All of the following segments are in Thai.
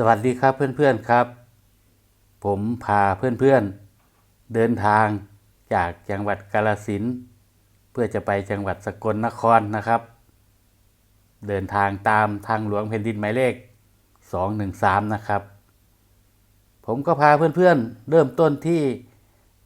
สวัสดีครับเพื่อนๆครับ ผมพาเพื่อนๆ เดินทางจากจังหวัดกาฬสินเพื่อจะไปจังหวัดสกลนครนะครับ เดินทางตามทางหลวงแผ่นดินหมายเลข 213 นะครับ ผมก็พาเพื่อนๆ เริ่มต้นที่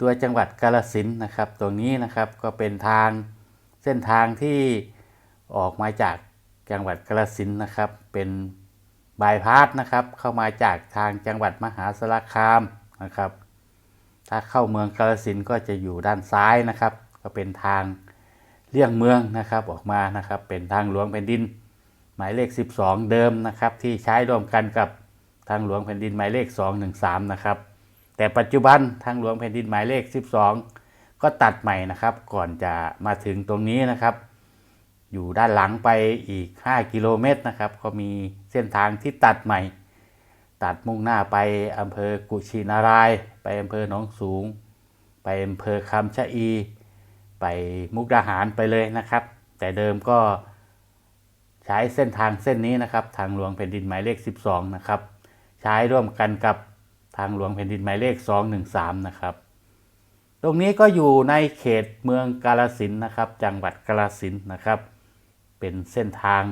ตัวจังหวัดกาฬสินนะครับ ตรงนี้นะครับก็เป็นทางเส้นทางที่ออกมาจากจังหวัดกาฬสินนะครับเป็น บายพาสนะครับ เข้ามาจากทางจังหวัดมหาสารคามนะครับ ถ้าเข้าเมืองกาฬสินก็จะอยู่ด้านซ้ายนะครับ ก็เป็นทางเลี่ยงเมืองนะครับออกมานะครับ เป็นทางหลวงแผ่นดิน หมายเลข 12 เดิมนะครับ ที่ใช้ร่วมกันกับทางหลวงแผ่นดินหมายเลข 213 นะครับ แต่ปัจจุบันทางหลวงแผ่นดินหมายเลข 12 ก็ตัดใหม่นะครับ ก่อนจะมาถึงตรงนี้นะครับ อยู่ด้านหลังไปอีก 5 กิโลเมตรนะครับ ก็มีเส้นทางที่ตัดใหม่ ตัดมุ่งหน้าไปอำเภอกุชินาราย ไปอำเภอหนองสูง ไปอำเภอคำชะอี ไปมุกดาหารไปเลยนะครับ แต่เดิมก็ใช้เส้นทางเส้นนี้นะครับ ทางหลวงแผ่นดินหมายเลข 12 นะครับ ใช้ร่วมกันกับทางหลวงแผ่นดินหมายเลข 213 นะครับ ตรงนี้ก็อยู่ในเขตเมืองกาลสินนะครับ จังหวัดกาลสินนะครับ เป็นเส้นทาง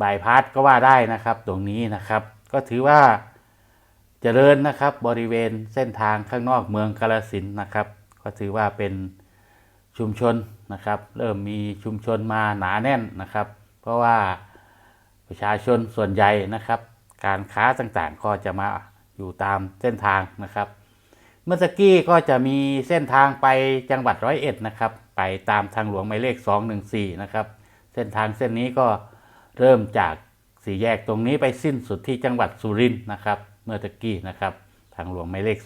บายพาสก็ว่าได้นะครับ ตรงนี้นะครับ ก็ถือว่าเจริญนะครับบริเวณเส้นทางข้างนอกเมืองกาลสินนะครับ ก็ถือว่าเป็นชุมชนนะครับ เริ่มมีชุมชนมาหนาแน่นนะครับ เพราะว่าประชาชนส่วนใหญ่นะครับ การค้าต่างๆก็จะมาอยู่ตามเส้นทางนะครับ เมื่อสกี้ก็จะมีเส้นทางไปจังหวัดร้อยเอ็ดนะครับ ไปตามทางหลวงหมายเลข 214 นะครับ ส้นทางเส้นนี้ก็เริ่มจากสี่แยกตรงนี้ไปสิ้นสุดที่จังหวัดสุรินทร์นะครับ เมื่อตะกี้นะครับ ทางหลวงหมายเลข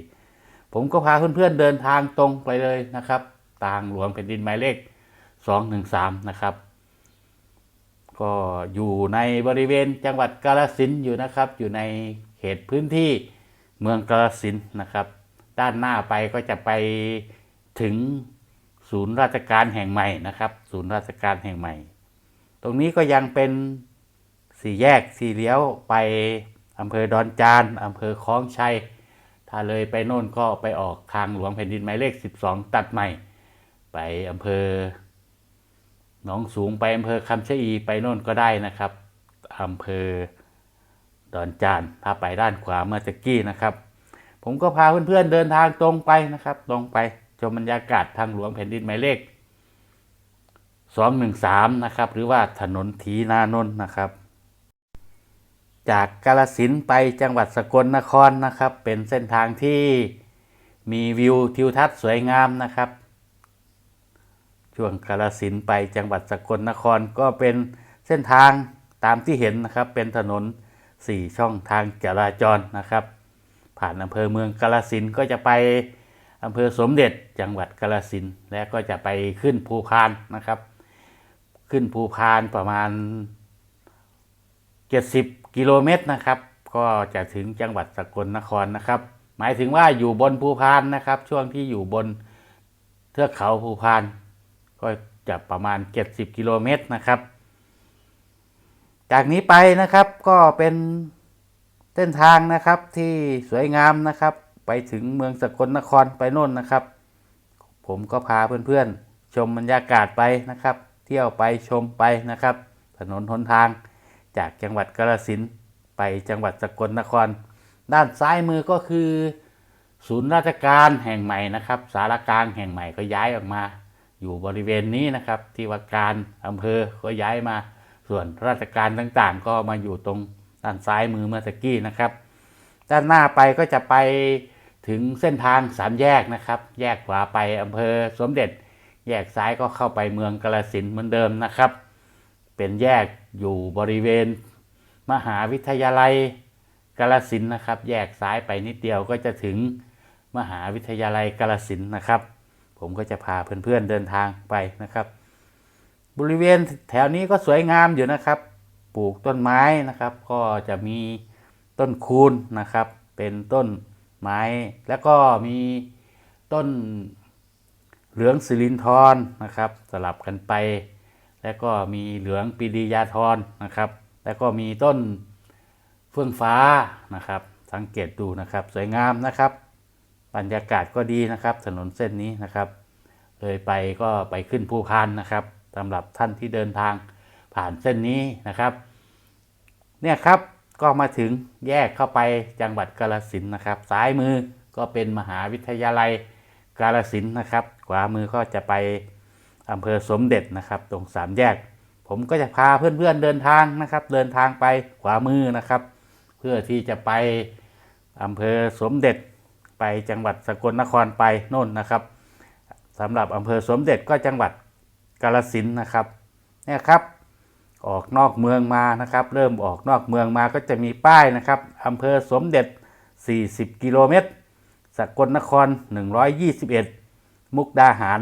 214 ผมก็พาเพื่อนๆเดินทางตรงไปเลยนะครับ ทางหลวงแผ่นดินหมายเลข 213 นะครับ ก็อยู่ในบริเวณจังหวัดกาฬสินอยู่นะครับ อยู่ในเขตพื้นที่เมืองกาฬสินนะครับ ด้านหน้าไปก็จะไปถึง ศูนย์ราชการแห่งใหม่นะครับ ศูนย์ราชการแห่งใหม่ ตรงนี้ก็ยังเป็นสี่แยกสี่เลี้ยวไปอำเภอดอนจานอำเภอคลองชัย ถ้าเลยไปโน่นก็ไปออกทางหลวงแผ่นดินหมายเลข 12 ตัดใหม่ ไปอำเภอหนองสูงไปอำเภอคำชะอีไปโน่นก็ได้นะครับอำเภอดอนจานถ้าไปด้านขวาเมื่อตะกี้นะครับ ผมก็พาเพื่อนๆเดินทางตรงไปนะครับ ตรงไป ชมบรรยากาศทางหลวงแผ่นดินหมายเลข 213 นะครับ หรือว่าถนนทีนานนท์นะครับ จากกาลสินไปจังหวัดสกลนครนะครับ เป็นเส้นทางที่มีวิวทิวทัศน์สวยงามนะครับ ช่วงกาลสินไปจังหวัดสกลนครก็เป็นเส้นทางตามที่เห็นนะครับเป็นถนน 4 ช่องทางจราจรนะครับ ผ่านอำเภอเมืองกาลสินก็จะไป อำเภอสมเด็จจังหวัดกาลสินธุและก็จะไปขึ้นภูพานนะครับ ขึ้นภูพานประมาณ 70 กิโลเมตรนะครับ ก็จะถึงจังหวัดสกลนครนะครับ หมายถึงว่าอยู่บนภูพานนะครับ ช่วงที่อยู่บนเทือกเขาภูพาน ก็จะประมาณ 70 กิโลเมตรนะครับ จากนี้ไปนะครับก็เป็นเส้นทางนะครับที่สวยงามนะครับ ไปถึงเมืองสกลนครไปโน่นนะครับ ผมก็พาเพื่อนๆ ชมบรรยากาศไปนะครับ เที่ยวไปชมไปนะครับ ถนนหนทางจากจังหวัดกาฬสินไปจังหวัดสกลนคร ด้านซ้ายมือก็คือ ศูนย์ราชการแห่งใหม่นะครับ สารกลางแห่งใหม่ก็ย้ายออกมา อยู่บริเวณนี้นะครับ ที่ว่าการอำเภอก็ย้ายมา ส่วนราชการต่างๆ ก็มาอยู่ตรงด้านซ้ายมือเมื่อตะกี้นะครับ ด้านหน้าไปก็จะไป ถึงเส้นทางสามแยกนะครับ แยกขวาไปอำเภอสมเด็จ แยกซ้ายก็เข้าไปเมืองกาฬสินเหมือนเดิมนะครับ เป็นแยกอยู่บริเวณ มหาวิทยาลัยกาฬสินนะครับ แยกซ้ายไปนิดเดียวก็จะถึงมหาวิทยาลัยกาฬสินนะครับ ผมก็จะพาเพื่อนๆเดินทางไปนะครับ บริเวณแถวนี้ก็สวยงามอยู่นะครับ ปลูกต้นไม้นะครับ ก็จะมีต้นคูนนะครับ เป็นต้น ไม้ แล้วก็มีต้นเหลืองสิรินทรนะครับ สลับกันไป แล้วก็มีเหลืองปีดียาทรนะครับ แล้วก็มีต้นเฟื่องฟ้านะครับ สังเกตดูนะครับ สวยงามนะครับ บรรยากาศก็ดีนะครับ ถนนเส้นนี้นะครับเลยไปก็ไปขึ้นภูพานนะครับสำหรับท่านที่เดินทางผ่านเส้นนี้นะครับ เนี่ยครับ ก็มาถึงแยกเข้าไปจังหวัดกาฬสินนะครับซ้ายมือก็เป็นมหาวิทยาลัยกาฬสินนะครับ ขวามือก็จะไปอำเภอสมเด็จนะครับ ตรงสามแยก ผมก็จะพาเพื่อนๆเดินทางนะครับ เดินทางไปขวามือนะครับ เพื่อที่จะไปอำเภอสมเด็จไปจังหวัดสกลนครไปโน่นนะครับสำหรับอำเภอสมเด็จก็จังหวัดกาฬสินนะครับเนี่ยครับ ออกนอกเมืองมานะครับ เริ่มออกนอกเมืองมาก็จะมีป้ายนะครับอำเภอสมเด็จ 40 กิโลเมตรสกลนคร 121 มุกดาหาร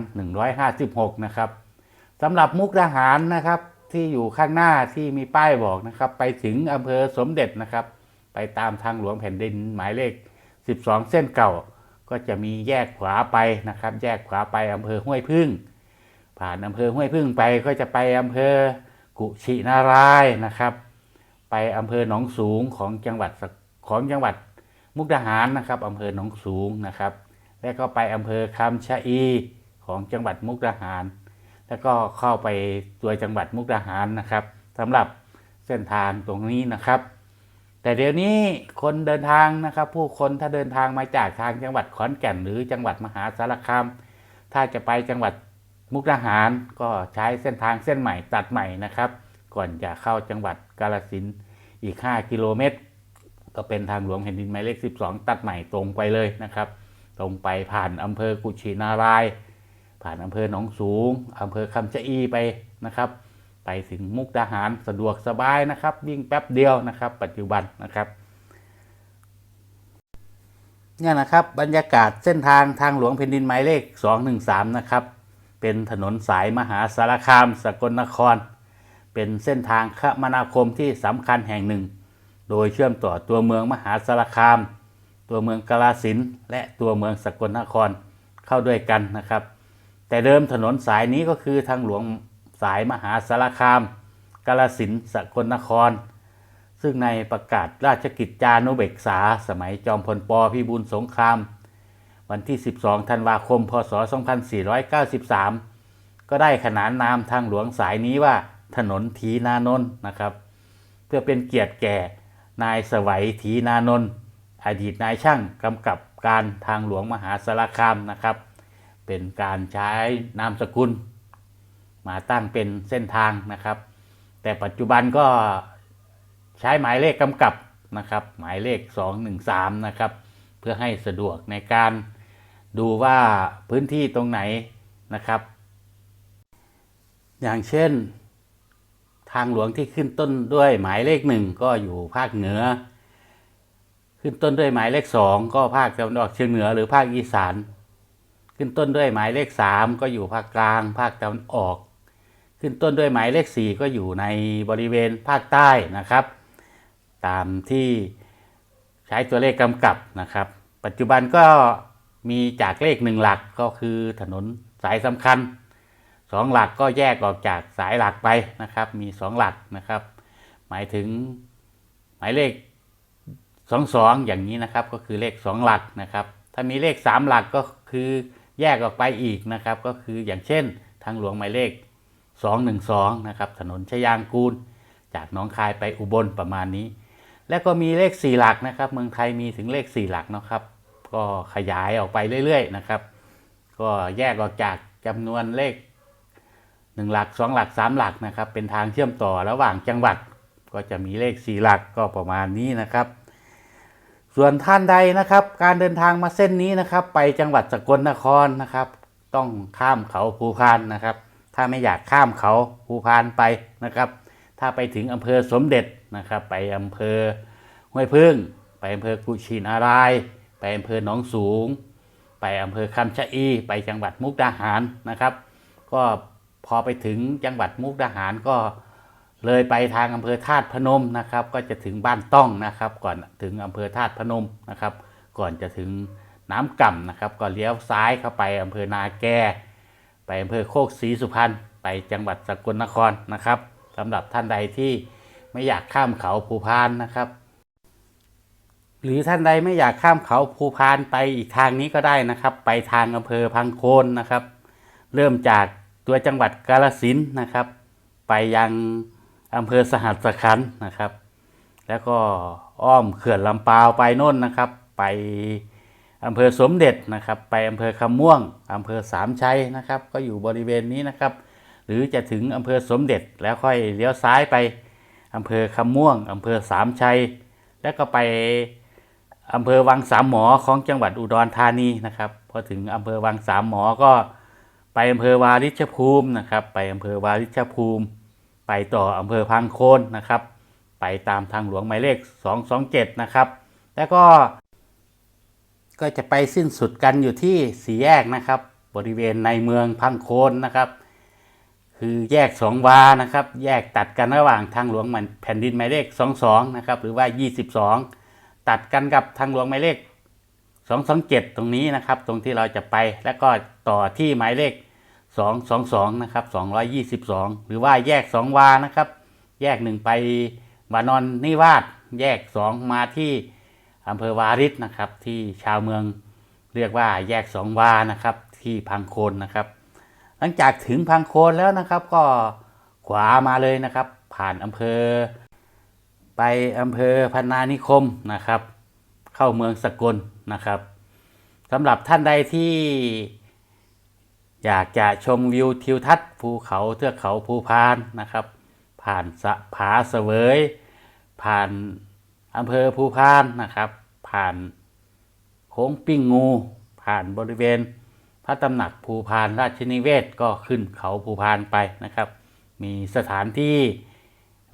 156 นะครับสำหรับมุกดาหารนะครับที่อยู่ข้างหน้าที่มีป้ายบอกนะครับ ไปถึงอำเภอสมเด็จนะครับ ไปตามทางหลวงแผ่นดินหมายเลข 12 เส้นเก่า ก็จะมีแยกขวาไปนะครับ แยกขวาไปอำเภอห้วยพึ่ง ผ่านอำเภอห้วยพึ่งไปก็จะไปอำเภอ กุชินารายนะครับ ไปอำเภอหนองสูงของจังหวัดของจังหวัดมุกดาหารนะครับอำเภอหนองสูงนะครับ แล้วก็ไปอำเภอคำชะอีของจังหวัดมุกดาหาร แล้วก็เข้าไปตัวจังหวัดมุกดาหารนะครับสำหรับเส้นทางตรงนี้นะครับ แต่เดี๋ยวนี้คนเดินทางนะครับ ผู้คนถ้าเดินทางมาจากทางจังหวัดขอนแก่นหรือจังหวัดมหาสารคามถ้าจะไปจังหวัด มุกดาหารก็ใช้เส้นทางเส้นใหม่ตัดใหม่นะครับ ก่อนจะเข้าจังหวัดกาฬสินอีก 5 กิโลเมตร ก็เป็นทางหลวงแผ่นดินหมายเลข 12 ตัดใหม่ตรงไปเลยนะครับ ตรงไปผ่านอำเภอกุชินาราย ผ่านอำเภอหนองสูงอำเภอคำชะอีไปนะครับ ไปถึงมุกดาหารสะดวกสบายนะครับวิ่งแป๊บเดียวนะครับ ปัจจุบันนะครับเนี่ยนะครับบรรยากาศเส้นทางทางหลวงแผ่นดินหมายเลข 213 นะครับ เป็นถนนสายมหาสารคาม สกลนคร เป็นเส้นทางคมนาคมที่สำคัญแห่งหนึ่ง โดยเชื่อมต่อตัวเมืองมหาสารคาม ตัวเมืองกาฬสินและตัวเมืองสกลนครเข้าด้วยกันนะครับ แต่เดิมถนนสายนี้ก็คือทางหลวงสายมหาสารคาม กาฬสินสกลนคร ซึ่งในประกาศราชกิจจานุเบกษา สมัยจอมพลปพิบูลสงคราม วันที่ 12 ธันวาคม พศ 2493 ก็ได้ขนานนามทางหลวงสายนี้ว่าถนนถีนานนท์นะครับ เพื่อเป็นเกียรติแก่นายสวัยถีนานนท์อดีตนายช่างกำกับการทางหลวงมหาสารคามนะครับ เป็นการใช้นามสกุล มาตั้งเป็นเส้นทางนะครับ แต่ปัจจุบันก็ใช้หมายเลขกำกับนะครับ หมายเลข 213 นะครับ เพื่อให้สะดวกในการ ดูว่าพื้นที่ตรงไหนนะครับ อย่างเช่น ทางหลวงที่ขึ้นต้นด้วยหมายเลขหนึ่งก็อยู่ภาคเหนือ ขึ้นต้นด้วยหมายเลขสองก็ภาคตะวันออกเฉียงเหนือหรือภาคอีสาน ขึ้นต้นด้วยหมายเลขสามก็อยู่ภาคกลาง ภาคตะวันออก ขึ้นต้นด้วยหมายเลขสี่ก็อยู่ในบริเวณภาคใต้นะครับ ตามที่ใช้ตัวเลขกำกับนะครับ ปัจจุบันก็ มีจากเลขหนึ่งหลักก็คือถนนสายสำคัญสองหลักก็แยกออกจากสายหลักไปนะครับ มีสองหลักนะครับ หมายถึงหมายเลขสองสองอย่างนี้นะครับ ก็คือเลขสองหลักนะครับ ถ้ามีเลขสามหลักก็คือแยกออกไปอีกนะครับ ก็คืออย่างเช่น ทางหลวงหมายเลข 212 นะครับ ถนนชยางกูล จากหนองคายไปอุบลประมาณนี้ แล้วก็มีเลข 4 หลักนะครับ เมืองไทยมีถึงเลข 4 หลักนะครับ ก็ขยายออกไปเรื่อยๆนะครับ ก็แยกออกจากจำนวนเลข1หลัก2หลัก3หลักนะครับ เป็นทางเชื่อมต่อระหว่างจังหวัด ก็จะมีเลข4หลักก็ประมาณนี้นะครับ ส่วนท่านใดนะครับ การเดินทางมาเส้นนี้นะครับ ไปจังหวัดสกลนครนะครับ ต้องข้ามเขาภูพานนะครับ ถ้าไม่อยากข้ามเขาภูพานไปนะครับ ถ้าไปถึงอำเภอสมเด็จนะครับ ไปอำเภอห้วยพึ่ง ไปอำเภอกุชินารายณ์ ไปอำเภอหนองสูง ไปอำเภอคำชะอี ไปจังหวัดมุกดาหารนะครับ ก็พอไปถึงจังหวัดมุกดาหารก็เลยไปทางอำเภอธาตุพนมนะครับ ก็จะถึงบ้านต้องนะครับ ก่อนถึงอำเภอธาตุพนมนะครับ ก่อนจะถึงน้ำก่ำนะครับ ก็เลี้ยวซ้ายเข้าไปอำเภอนาแก ไปอำเภอโคกศรีสุพรรณไปจังหวัดสกลนครนะครับสำหรับท่านใดที่ไม่อยากข้ามเขาภูพานนะครับ หรือท่านใดไม่อยากข้ามเขาภูพานไปอีกทางนี้ก็ได้นะครับ ไปทางอำเภอพังโคนนะครับ เริ่มจากตัวจังหวัดกาลสินนะครับ ไปยังอำเภอสหัสขันนะครับ แล้วก็อ้อมเขื่อนลำปาวไปโน่นนะครับ ไปอำเภอสมเด็จนะครับ ไปอำเภอคำม่วงอำเภอสามชัยนะครับ ก็อยู่บริเวณนี้นะครับ หรือจะถึงอำเภอสมเด็จแล้วค่อยเลี้ยวซ้ายไปอำเภอคำม่วงอำเภอสามชัย แล้วก็ไป อำเภอวังสามหมอของจังหวัดอุดรธานีนะครับ พอถึงอำเภอวังสามหมอก็ไปอำเภอวาริชภูมินะครับ ไปอำเภอวาริชภูมิ ไปต่ออำเภอพังโคนนะครับ ไปตามทางหลวงหมายเลข 227 นะครับ แล้วก็ ก็จะไปสิ้นสุดกันอยู่ที่สี่แยกนะครับ บริเวณในเมืองพังโคนนะครับ คือแยกสองวานะครับ แยกตัดกันระหว่างทางหลวงมันแผ่นดินหมายเลข 22 นะครับ หรือว่า 22 ตัดกันกับทางหลวงหมายเลข 227 ตรงนี้นะครับ ตรงที่เราจะไปแล้วก็ต่อที่หมายเลข 222 นะครับ 222 หรือว่าแยก 2 วานะครับ แยกหนึ่งไปวานอนนิวาสแยก 2 มาที่อำเภอวาริศนะครับ ที่ชาวเมืองเรียกว่าแยก 2 วานะครับ ที่พังโคนนะครับ หลังจากถึงพังโคนแล้วนะครับ ก็ขวามาเลยนะครับ ผ่านอำเภอ ไปอำเภอพนนานิคมนะครับ เข้าเมืองสกลนะครับสำหรับท่านใดที่อยากจะชมวิวทิวทัศน์ภูเขาเทือกเขาภูพานนะครับ ผ่านสะผาเสวย ผ่านอำเภอภูพานนะครับ ผ่านโค้งปิ้งงู ผ่านบริเวณ พระตำหนักภูพานราชนิเวศก็ขึ้นเขาภูพานไปนะครับ มีสถานที่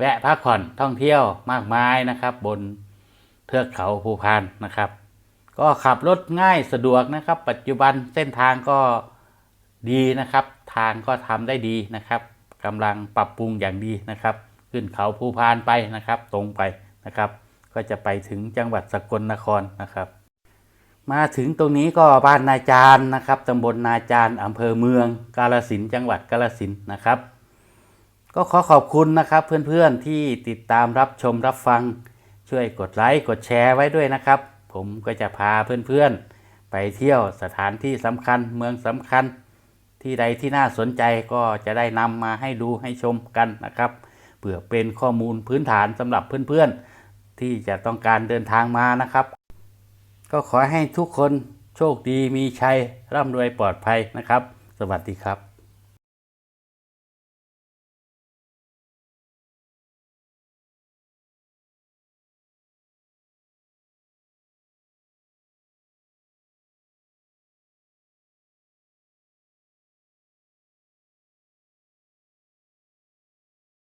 แวะพักผ่อนท่องเที่ยวมากมายนะครับ บนเทือกเขาภูพานนะครับ ก็ขับรถง่ายสะดวกนะครับ ปัจจุบันเส้นทางก็ดีนะครับ ทางก็ทำได้ดีนะครับกำลังปรับปรุงอย่างดีนะครับ ขึ้นเขาภูพานไปนะครับ ตรงไปนะครับ ก็จะไปถึงจังหวัดสกลนครนะครับ มาถึงตรงนี้ก็บ้านนาจารย์นะครับตำบลนาจารย์อำเภอเมือง กาลสินจังหวัดกาลสินนะครับ ก็ขอขอบคุณนะครับเพื่อนๆที่ติดตามรับชมรับฟัง ช่วยกดไลค์กดแชร์ไว้ด้วยนะครับ ผมก็จะพาเพื่อนๆ ไปเที่ยวสถานที่สำคัญเมืองสำคัญ ที่ใดที่น่าสนใจก็จะได้นำมาให้ดูให้ชมกันนะครับเพื่อเป็นข้อมูลพื้นฐานสำหรับเพื่อนๆ ที่จะต้องการเดินทางมานะครับ ก็ขอให้ทุกคนโชคดีมีชัยร่ำรวยปลอดภัยนะครับ สวัสดีครับ